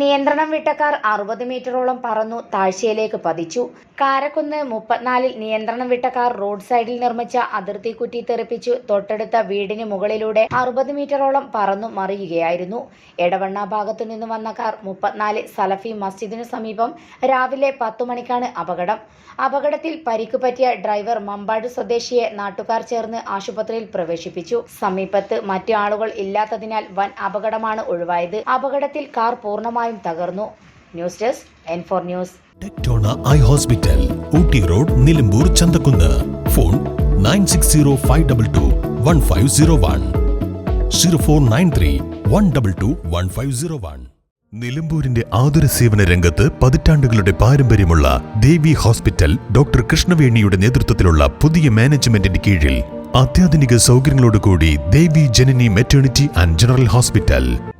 നിയന്ത്രണം വിട്ട കാർ അറുപത് മീറ്ററോളം പറന്നു താഴ്ചയിലേക്ക് പതിച്ചു. കാരക്കുന്ന് മുപ്പത്തിനാലിൽ നിയന്ത്രണം വിട്ട കാർ റോഡ് സൈഡിൽ നിർമ്മിച്ച അതിർത്തി കുറ്റി തെറിപ്പിച്ചു. തൊട്ടടുത്ത വീടിന് മുകളിലൂടെ അറുപത് മീറ്ററോളം പറന്നു മറിയുകയായിരുന്നു. എടവണ്ണ ഭാഗത്തു നിന്ന് വന്ന കാർ മുപ്പത്തിനാല് സലഫി മസ്ജിദിനു സമീപം രാവിലെ പത്തു മണിക്കാണ് അപകടം. അപകടത്തിൽ പരിക്ക് പറ്റിയ ഡ്രൈവർ മമ്പാട് സ്വദേശിയെ നാട്ടുകാർ ചേർന്ന് ആശുപത്രിയിൽ പ്രവേശിപ്പിച്ചു. സമീപത്ത് മറ്റു ആളുകൾ ഇല്ലാത്തതിനാൽ വൻ അപകടമാണ് ഒഴിവായത്. അപകടത്തിൽ കാർ പൂർണമായും തകർന്നു. News desk N four news. ടെക്ടോണ eye hospital Ooty road Nilambur Chanthakunnu. Phone nine six zero five double two one five zero one. Zero four nine three one double two one five zero one. നിലമ്പൂരിന്റെ ആതുര സേവന രംഗത്ത് പതിറ്റാണ്ടുകളുടെ പാരമ്പര്യമുള്ള ദേവി hospital doctor കൃഷ്ണവേണിയുടെ നേതൃത്വത്തിലുള്ള പുതിയ മാനേജ്മെന്റിന്റെ കീഴിൽ അത്യാധുനിക സൗകര്യങ്ങളോടുകൂടി Devi Janani maternity and general hospital.